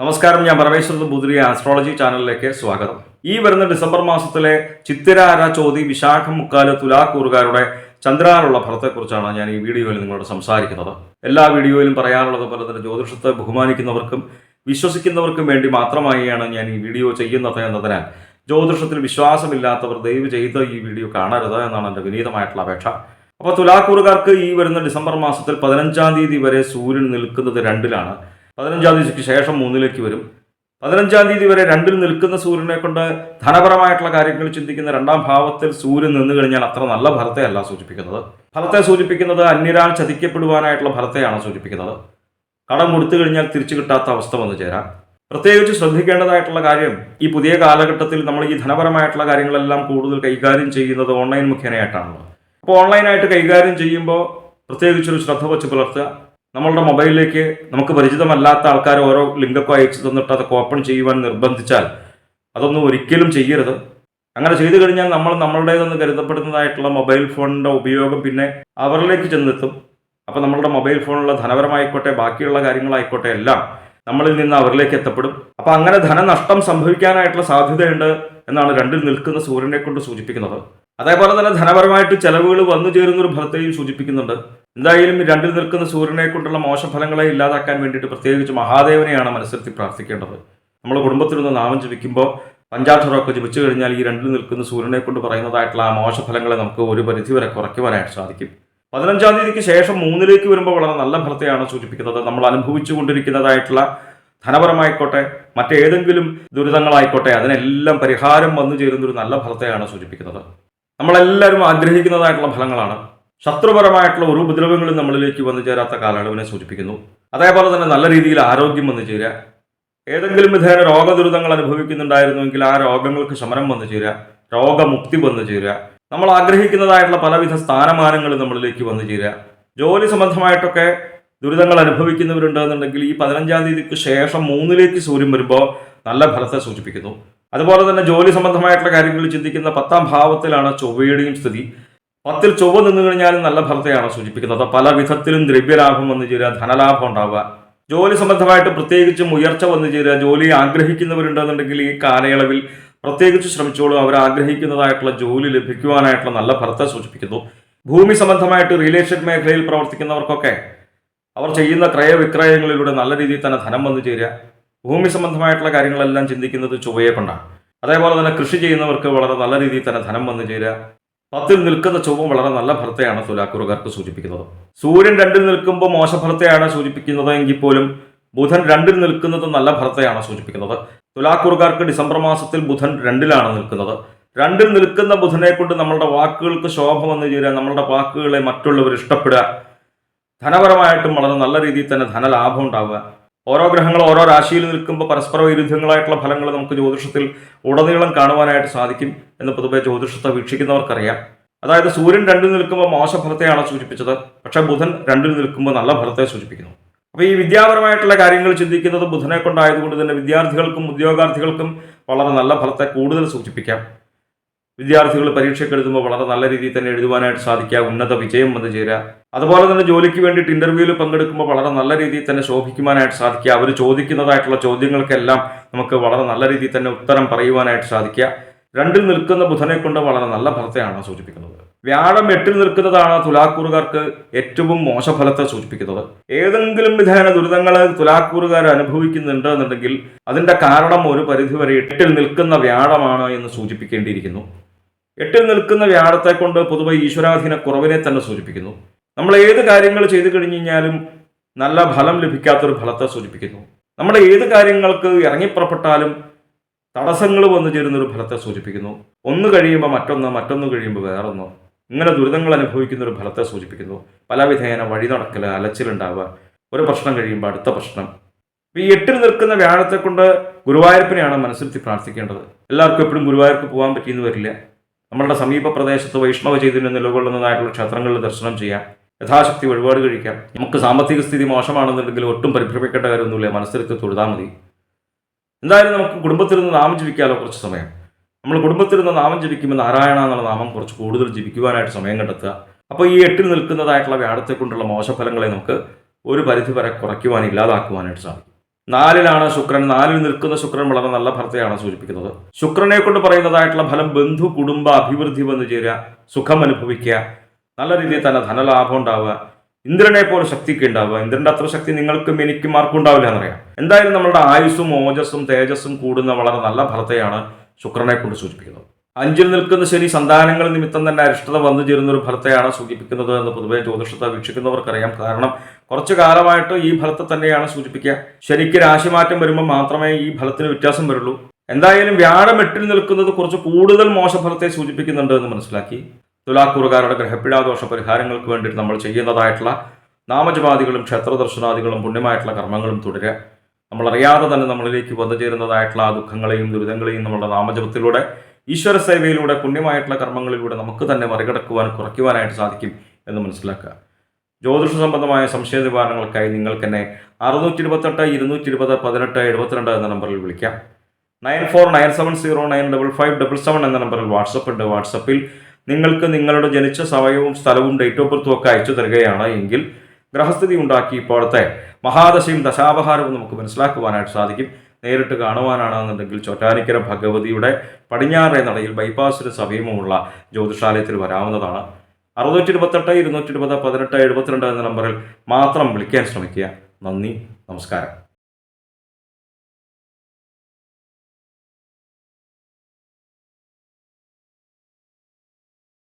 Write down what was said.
നമസ്കാരം ഞാൻ പരമേശ്വരൻ ബുദ്രി ആസ്ട്രോളജി ചാനലിലേക്ക് സ്വാഗതം. ഈ വരുന്ന ഡിസംബർ മാസത്തിലെ ചിത്തിരാര ചോതി വിശാഖം മുക്കാൽ തുലാക്കൂറുകാരുടെ ചന്ദ്രാനുള്ള ഫലത്തെക്കുറിച്ചാണ് ഞാൻ ഈ വീഡിയോയിൽ നിങ്ങളോട് സംസാരിക്കുന്നത്. എല്ലാ വീഡിയോയിലും പറയാനുള്ളത് പോലെ തന്നെ ജ്യോതിഷത്തെ ബഹുമാനിക്കുന്നവർക്കും വിശ്വസിക്കുന്നവർക്കും വേണ്ടി മാത്രമായാണ് ഞാൻ ഈ വീഡിയോ ചെയ്യുന്നത് എന്നതിനാൽ ജ്യോതിഷത്തിൽ വിശ്വാസമില്ലാത്തവർ ദയവ് ചെയ്ത് ഈ വീഡിയോ കാണരുത് എന്നാണ് എന്റെ വിനീതമായിട്ടുള്ള അപേക്ഷ. അപ്പോൾ തുലാക്കൂറുകാർക്ക് ഈ വരുന്ന ഡിസംബർ മാസത്തിൽ പതിനഞ്ചാം തീയതി വരെ സൂര്യൻ നിൽക്കുന്നത് രണ്ടിലാണ്. പതിനഞ്ചാം തീയതിക്ക് ശേഷം മൂന്നിലേക്ക് വരും. പതിനഞ്ചാം തീയതി വരെ രണ്ടിൽ നിൽക്കുന്ന സൂര്യനെ കൊണ്ട് ധനപരമായിട്ടുള്ള കാര്യങ്ങൾ ചിന്തിക്കുന്ന രണ്ടാം ഭാവത്തിൽ സൂര്യൻ നിന്ന് കഴിഞ്ഞാൽ അത്ര നല്ല ഫലത്തെയല്ല സൂചിപ്പിക്കുന്നത്. ഫലത്തെ സൂചിപ്പിക്കുന്നത് അന്യരാൾ ചതിക്കപ്പെടുവാനായിട്ടുള്ള ഫലത്തെയാണ് സൂചിപ്പിക്കുന്നത്. കടം കൊടുത്തു കഴിഞ്ഞാൽ തിരിച്ചു കിട്ടാത്ത അവസ്ഥ വന്നു ചേരാം. പ്രത്യേകിച്ച് ശ്രദ്ധിക്കേണ്ടതായിട്ടുള്ള കാര്യം ഈ പുതിയ കാലഘട്ടത്തിൽ നമ്മൾ ഈ ധനപരമായിട്ടുള്ള കാര്യങ്ങളെല്ലാം കൂടുതൽ കൈകാര്യം ചെയ്യുന്നത് ഓൺലൈൻ മുഖേനയായിട്ടാണല്ലോ അപ്പോൾ ഓൺലൈനായിട്ട് കൈകാര്യം ചെയ്യുമ്പോൾ പ്രത്യേകിച്ചൊരു ശ്രദ്ധ വച്ച് പുലർത്തുക. നമ്മളുടെ മൊബൈലിലേക്ക് നമുക്ക് പരിചിതമല്ലാത്ത ആൾക്കാർ ഓരോ ലിങ്കൊക്കെ അയച്ചു തന്നിട്ട് അത് ഓപ്പൺ ചെയ്യുവാൻ നിർബന്ധിച്ചാൽ അതൊന്നും ഒരിക്കലും ചെയ്യരുത്. അങ്ങനെ ചെയ്തു കഴിഞ്ഞാൽ നമ്മൾ നമ്മളുടേതെന്ന് കരുതപ്പെടുന്നതായിട്ടുള്ള മൊബൈൽ ഫോണിന്റെ ഉപയോഗം പിന്നെ അവരിലേക്ക് ചെന്നെത്തും. അപ്പോൾ നമ്മളുടെ മൊബൈൽ ഫോണുള്ള ധനപരമായിക്കോട്ടെ ബാക്കിയുള്ള കാര്യങ്ങളായിക്കോട്ടെ എല്ലാം നമ്മളിൽ നിന്ന് അവരിലേക്ക് എത്തപ്പെടും. അപ്പോൾ അങ്ങനെ ധനനഷ്ടം സംഭവിക്കാനായിട്ടുള്ള സാധ്യതയുണ്ട് എന്നാണ് രണ്ടിൽ നിൽക്കുന്ന സൂര്യനെ കൊണ്ട് സൂചിപ്പിക്കുന്നത്. അതേപോലെ തന്നെ ധനപരമായിട്ട് ചെലവുകൾ വന്നു ചേരുന്നൊരു ഫലത്തെയും സൂചിപ്പിക്കുന്നുണ്ട്. എന്തായാലും രണ്ടിൽ നിൽക്കുന്ന സൂര്യനെ കൊണ്ടുള്ള മോശഫലങ്ങളെ ഇല്ലാതാക്കാൻ വേണ്ടിയിട്ട് പ്രത്യേകിച്ച് മഹാദേവനെയാണ് മനസ്സിലത്തി പ്രാർത്ഥിക്കേണ്ടത്. നമ്മൾ കുടുംബത്തിലൊന്ന് നാമം ജപിക്കുമ്പോൾ പഞ്ചാക്ഷരമൊക്കെ ജപിച്ചു കഴിഞ്ഞാൽ ഈ രണ്ടിൽ നിൽക്കുന്ന സൂര്യനെ കൊണ്ട് പറയുന്നതായിട്ടുള്ള ആ മോശഫലങ്ങളെ നമുക്ക് ഒരു പരിധിവരെ കുറയ്ക്കുവാനായിട്ട് സാധിക്കും. പതിനഞ്ചാം തീയതിക്ക് ശേഷം മൂന്നിലേക്ക് വരുമ്പോൾ വളരെ നല്ല ഫലത്തെയാണ് സൂചിപ്പിക്കുന്നത്. നമ്മൾ അനുഭവിച്ചു കൊണ്ടിരിക്കുന്നതായിട്ടുള്ള ധനപരമായിക്കോട്ടെ മറ്റേതെങ്കിലും ദുരിതങ്ങളായിക്കോട്ടെ അതിനെല്ലാം പരിഹാരം വന്നു ചേരുന്ന ഒരു നല്ല ഫലത്തെയാണ് സൂചിപ്പിക്കുന്നത്. നമ്മളെല്ലാവരും ആഗ്രഹിക്കുന്നതായിട്ടുള്ള ഫലങ്ങളാണ്. ശത്രുപരമായിട്ടുള്ള ഒരു ഉപദ്രവങ്ങളും നമ്മളിലേക്ക് വന്നു ചേരാത്ത കാലയളവിനെ സൂചിപ്പിക്കുന്നു. അതേപോലെ തന്നെ നല്ല രീതിയിൽ ആരോഗ്യം വന്നു ചേരുക. ഏതെങ്കിലും വിധേന രോഗദുരിതങ്ങൾ അനുഭവിക്കുന്നുണ്ടായിരുന്നുവെങ്കിൽ ആ രോഗങ്ങൾക്ക് ശമനം വന്നു ചേരുക. രോഗമുക്തി വന്നു ചേരുക. നമ്മൾ ആഗ്രഹിക്കുന്നതായിട്ടുള്ള പലവിധ സ്ഥാനമാനങ്ങൾ നമ്മളിലേക്ക് വന്നു ചേരുക. ജോലി സംബന്ധമായിട്ടൊക്കെ ദുരിതങ്ങൾ അനുഭവിക്കുന്നവരുണ്ട് എന്നുണ്ടെങ്കിൽ ഈ പതിനഞ്ചാം തീയതിക്ക് ശേഷം മൂന്നിലേക്ക് സൂര്യൻ വരുമ്പോൾ നല്ല ഫലത്തെ സൂചിപ്പിക്കുന്നു. അതുപോലെ തന്നെ ജോലി സംബന്ധമായിട്ടുള്ള കാര്യങ്ങൾ ചിന്തിക്കുന്ന പത്താം ഭാവത്തിലാണ് ചൊവ്വയുടെയും സ്ഥിതി. പത്തിൽ ചൊവ്വ നിന്നു കഴിഞ്ഞാലും നല്ല ഫലത്തെയാണ് സൂചിപ്പിക്കുന്നത്. പല വിധത്തിലും ദ്രവ്യലാഭം വന്നു ചേരുക ധനലാഭം ഉണ്ടാവുക. ജോലി സംബന്ധമായിട്ട് പ്രത്യേകിച്ചും ഉയർച്ച വന്നു ചേരുക ജോലി ആഗ്രഹിക്കുന്നവരുണ്ടെന്നുണ്ടെങ്കിൽ ഈ കാലയളവിൽ പ്രത്യേകിച്ച് ശ്രമിച്ചോളൂ. അവർ ആഗ്രഹിക്കുന്നതായിട്ടുള്ള ജോലി ലഭിക്കുവാനായിട്ടുള്ള നല്ല ഫലത്തെ സൂചിപ്പിക്കുന്നു. ഭൂമി സംബന്ധമായിട്ട് റിയൽ എസ്റ്റേറ്റ് മേഖലയിൽ പ്രവർത്തിക്കുന്നവർക്കൊക്കെ അവർ ചെയ്യുന്ന ക്രയവിക്രയങ്ങളിലൂടെ നല്ല രീതിയിൽ തന്നെ ധനം വന്നു ചേരുക. ഭൂമി സംബന്ധമായിട്ടുള്ള കാര്യങ്ങളെല്ലാം ചിന്തിക്കുന്നത് ചൊവ്വയെ കൊണ്ടാണ്. അതേപോലെ തന്നെ കൃഷി ചെയ്യുന്നവർക്ക് വളരെ നല്ല രീതിയിൽ തന്നെ ധനം വന്നു ചേരുക. പത്തിൽ നിൽക്കുന്ന ചൊവ്വം വളരെ നല്ല ഫലത്തെയാണ് തുലാക്കുറുകാർക്ക് സൂചിപ്പിക്കുന്നത്. സൂര്യൻ രണ്ടിൽ നിൽക്കുമ്പോൾ മോശഫലത്തെയാണ് സൂചിപ്പിക്കുന്നത് എങ്കിൽ പോലും ബുധൻ രണ്ടിൽ നിൽക്കുന്നത് നല്ല ഫലത്തെയാണ് സൂചിപ്പിക്കുന്നത്. തുലാക്കുറുകാർക്ക് ഡിസംബർ മാസത്തിൽ ബുധൻ രണ്ടിലാണ് നിൽക്കുന്നത്. രണ്ടിൽ നിൽക്കുന്ന ബുധനെ കൊണ്ട് നമ്മളുടെ വാക്കുകൾക്ക് ശോഭ വന്നു ചേരുക നമ്മളുടെ വാക്കുകളെ മറ്റുള്ളവർ ഇഷ്ടപ്പെടുക ധനപരമായിട്ടും വളരെ നല്ല രീതിയിൽ തന്നെ ധനലാഭം ഉണ്ടാവുക ഓരോ ഗ്രഹങ്ങൾ ഓരോ രാശിയിൽ നിൽക്കുമ്പോൾ പരസ്പര വൈരുദ്ധ്യങ്ങളായിട്ടുള്ള ഫലങ്ങൾ നമുക്ക് ജ്യോതിഷത്തിൽ ഉടനീളം കാണുവാനായിട്ട് സാധിക്കും എന്ന് പൊതുവെ ജ്യോതിഷത്തെ വീക്ഷിക്കുന്നവർക്കറിയാം. അതായത് സൂര്യൻ രണ്ടിൽ നിൽക്കുമ്പോൾ മോശ മോശഫലത്തെയാണ് സൂചിപ്പിച്ചത്. പക്ഷേ ബുധൻ രണ്ടിൽ നിൽക്കുമ്പോൾ നല്ല ഫലത്തെ സൂചിപ്പിക്കുന്നു. അപ്പോൾ ഈ വിദ്യാപരമായിട്ടുള്ള കാര്യങ്ങൾ ചിന്തിക്കുന്നത് ബുധനെ കൊണ്ടായതുകൊണ്ട് തന്നെ വിദ്യാർത്ഥികൾക്കും ഉദ്യോഗാർത്ഥികൾക്കും വളരെ നല്ല ഫലത്തെ കൂടുതൽ സൂചിപ്പിക്കാം. വിദ്യാർത്ഥികൾ പരീക്ഷയ്ക്ക് എഴുതുമ്പോൾ വളരെ നല്ല രീതിയിൽ തന്നെ എഴുതുവാനായിട്ട് സാധിക്കുക ഉന്നത വിജയം വന്നു ചേരുക. അതുപോലെ തന്നെ ജോലിക്ക് വേണ്ടിയിട്ട് ഇന്റർവ്യൂവിൽ പങ്കെടുക്കുമ്പോൾ വളരെ നല്ല രീതിയിൽ തന്നെ ശോഭിക്കുവാനായിട്ട് സാധിക്കുക. അവർ ചോദിക്കുന്നതായിട്ടുള്ള ചോദ്യങ്ങൾക്കെല്ലാം നമുക്ക് വളരെ നല്ല രീതിയിൽ തന്നെ ഉത്തരം പറയുവാനായിട്ട് സാധിക്കുക. രണ്ടിൽ നിൽക്കുന്ന ബുധനെ കൊണ്ട് വളരെ നല്ല ഫലത്തെയാണ് സൂചിപ്പിക്കുന്നത്. വ്യാഴം എട്ടിൽ നിൽക്കുന്നതാണ് തുലാക്കൂറുകാർക്ക് ഏറ്റവും മോശഫലത്തെ സൂചിപ്പിക്കുന്നത്. ഏതെങ്കിലും വിധേന ദുരിതങ്ങൾ തുലാക്കൂറുകാർ അനുഭവിക്കുന്നുണ്ട് എന്നുണ്ടെങ്കിൽ അതിന്റെ കാരണം ഒരു പരിധിവരെ എട്ടിൽ നിൽക്കുന്ന വ്യാഴമാണ് എന്ന് സൂചിപ്പിക്കേണ്ടിയിരിക്കുന്നു. എട്ടിൽ നിൽക്കുന്ന വ്യാഴത്തെ കൊണ്ട് പൊതുവെ ഈശ്വരാധീന കുറവിനെ തന്നെ സൂചിപ്പിക്കുന്നു. നമ്മൾ ഏത് കാര്യങ്ങൾ ചെയ്തു കഴിഞ്ഞു കഴിഞ്ഞാലും നല്ല ഫലം ലഭിക്കാത്തൊരു ഫലത്തെ സൂചിപ്പിക്കുന്നു. നമ്മൾ ഏത് കാര്യങ്ങൾക്ക് ഇറങ്ങിപ്പുറപ്പെട്ടാലും തടസ്സങ്ങൾ വന്നു ചേരുന്നൊരു ഫലത്തെ സൂചിപ്പിക്കുന്നു. ഒന്ന് കഴിയുമ്പോൾ മറ്റൊന്ന് മറ്റൊന്ന് കഴിയുമ്പോൾ വേറൊന്ന്. ഇങ്ങനെ ദുരിതങ്ങൾ അനുഭവിക്കുന്ന ഒരു ഫലത്തെ സൂചിപ്പിക്കുന്നു. പലവിധേന വഴി നടക്കൽ അലച്ചിലുണ്ടാവുക. ഒരു പ്രശ്നം കഴിയുമ്പോൾ അടുത്ത പ്രശ്നം. ഈ എട്ടിൽ നിൽക്കുന്ന വ്യാഴത്തെ കൊണ്ട് ഗുരുവായൂരപ്പനെയാണ് മനസ്സിരുത്തി പ്രാർത്ഥിക്കേണ്ടത്. എല്ലാവർക്കും എപ്പോഴും ഗുരുവായൂർക്ക് പോകാൻ പറ്റിയെന്ന് വരില്ല. നമ്മളുടെ സമീപ പ്രദേശത്ത് വൈഷ്ണവ ചൈതന്യം നിലകൊള്ളുന്നതായിട്ടുള്ള ക്ഷേത്രങ്ങളിൽ ദർശനം ചെയ്യാം. യഥാശക്തി വഴിപാട് കഴിക്കാം. നമുക്ക് സാമ്പത്തിക സ്ഥിതി മോശമാണെന്നുണ്ടെങ്കിൽ ഒട്ടും പരിഭ്രമിക്കേണ്ട കാര്യമൊന്നുമില്ല. മനസ്സിരുത്തി തൊഴുതാൽ മതി. എന്തായാലും നമുക്ക് കുടുംബത്തിരുന്ന് നാമം ജീവിക്കാമല്ലോ കുറച്ച് സമയം. നമ്മൾ കുടുംബത്തിരുന്ന് നാമം ജപിക്കുമ്പോൾ നാരായണ എന്നുള്ള നാമം കുറച്ച് കൂടുതൽ ജീവിക്കുവാനായിട്ട് സമയം കണ്ടെത്തുക. അപ്പോൾ ഈ എട്ടിൽ നിൽക്കുന്നതായിട്ടുള്ള വ്യാഴത്തെ കൊണ്ടുള്ള മോശഫലങ്ങളെ നമുക്ക് ഒരു പരിധി വരെ കുറയ്ക്കുവാൻ ഇല്ലാതാക്കുവാനായിട്ട് സാധിക്കും. നാലിലാണ് ശുക്രൻ നാലിൽ നിൽക്കുന്ന ശുക്രൻ വളരെ നല്ല ഭർത്തയാണ് സൂചിപ്പിക്കുന്നത്. ശുക്രനെ കൊണ്ട് പറയുന്നതായിട്ടുള്ള ഫലം ബന്ധു കുടുംബ അഭിവൃദ്ധി വന്നു ചേരുക സുഖം അനുഭവിക്കുക നല്ല രീതിയിൽ തന്നെ ധനലാഭം ഉണ്ടാവുക ഇന്ദ്രനെ പോലെ ശക്തിക്ക് ഉണ്ടാവുക. ഇന്ദ്രന്റെ അത്ര ശക്തി നിങ്ങൾക്കും എനിക്കും ആർക്കും ഉണ്ടാവില്ല എന്നറിയാം. എന്തായാലും നമ്മുടെ ആയുസ്സും ഓജസ്സും തേജസ്സും കൂടുന്ന വളരെ നല്ല ഫലത്തെയാണ് ശുക്രനെ കൊണ്ട് സൂചിപ്പിക്കുന്നത്. അഞ്ചിൽ നിൽക്കുന്ന ശനി സന്താനങ്ങൾ നിമിത്തം തന്നെ അരിഷ്ടത വന്നു ചേരുന്ന ഒരു ഫലത്തെയാണ് സൂചിപ്പിക്കുന്നത് എന്ന് പൊതുവെ ജ്യോതിഷത്തെ വീക്ഷിക്കുന്നവർക്കറിയാം. കാരണം കുറച്ചു കാലമായിട്ട് ഈ ഫലത്തെ തന്നെയാണ് സൂചിപ്പിക്കുക. ശനിക്ക് രാശിമാറ്റം വരുമ്പോൾ മാത്രമേ ഈ ഫലത്തിന് വ്യത്യാസം വരുള്ളൂ. എന്തായാലും വ്യാഴം എട്ടിൽ നിൽക്കുന്നത് കുറച്ച് കൂടുതൽ മോശഫലത്തെ സൂചിപ്പിക്കുന്നുണ്ട് എന്ന് മനസ്സിലാക്കി. തുലാക്കൂറുകാരുടെ ഗ്രഹപ്പിഴാദോഷ പരിഹാരങ്ങൾക്ക് വേണ്ടിയിട്ട് നമ്മൾ ചെയ്യുന്നതായിട്ടുള്ള നാമജപാദികളും ക്ഷേത്രദർശനാദികളും പുണ്യമായിട്ടുള്ള കർമ്മങ്ങളും തുടരുക. നമ്മളറിയാതെ തന്നെ നമ്മളിലേക്ക് വന്നു ചേരുന്നതായിട്ടുള്ള ആ ദുഃഖങ്ങളെയും ദുരിതങ്ങളെയും നമ്മുടെ നാമജപത്തിലൂടെ ഈശ്വര സേവയിലൂടെ പുണ്യമായിട്ടുള്ള കർമ്മങ്ങളിലൂടെ നമുക്ക് തന്നെ മറികടക്കുവാൻ കുറയ്ക്കുവാനായിട്ട് സാധിക്കും എന്ന് മനസ്സിലാക്കുക. ജ്യോതിഷ സംബന്ധമായ സംശയ നിവാരണങ്ങൾക്കായി നിങ്ങൾക്ക് എന്നെ അറുന്നൂറ്റി ഇരുപത്തെട്ട് ഇരുന്നൂറ്റി ഇരുപത് പതിനെട്ട് എഴുപത്തിരണ്ട് എന്ന നമ്പറിൽ വിളിക്കാം. Nine four nine seven zero nine double five double seven എന്ന നമ്പറിൽ വാട്സപ്പ് ഉണ്ട്. വാട്സപ്പിൽ നിങ്ങൾക്ക് നിങ്ങളുടെ ജനിച്ച സമയവും സ്ഥലവും ഡേറ്റ് ഓഫ് ബർത്തും ഒക്കെ അയച്ചു തരികയാണ് എങ്കിൽ ഗ്രഹസ്ഥിതി ഉണ്ടാക്കി ഇപ്പോഴത്തെ മഹാദശയും ദശാപഹാരവും നമുക്ക് മനസ്സിലാക്കുവാനായിട്ട് സാധിക്കും. നേരിട്ട് കാണുവാനാണെന്നുണ്ടെങ്കിൽ ചൊറ്റാനിക്കര ഭഗവതിയുടെ പടിഞ്ഞാറേ നടയിൽ ബൈപ്പാസിന് സമീപമുള്ള ജ്യോതിഷാലയത്തിൽ വരാവുന്നതാണ്. അറുന്നൂറ്റി ഇരുപത്തെട്ട് ഇരുന്നൂറ്റി ഇരുപത് പതിനെട്ട് എഴുപത്തിരണ്ട് എന്ന നമ്പറിൽ മാത്രം വിളിക്കാൻ ശ്രമിക്കുക. നന്ദി നമസ്കാരം.